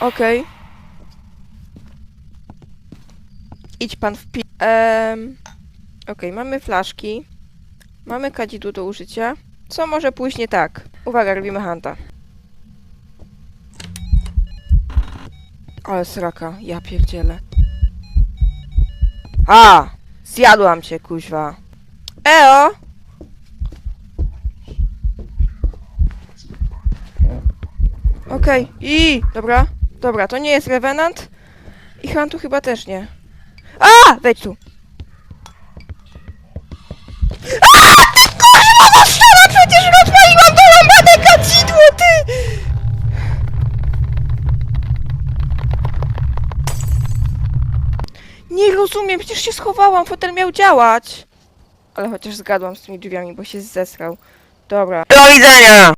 Okej. Idź pan w pi... Em, Okej, mamy flaszki. Mamy kadzidło do użycia. Co może pójść nie tak? Uwaga, robimy hanta. Ale sraka, ja pierdzielę. A! Zjadłam cię, kuźwa. Eo! Okej, i dobra, dobra, to nie jest Revenant i Huntu chyba też nie. A! Wejdź tu. A! Ty kurwa, no ściana przecież kadzidło, ty! Nie rozumiem, przecież się schowałam, fotel miał działać. Ale chociaż zgadłam z tymi drzwiami, bo się zesrał. Dobra. Do widzenia!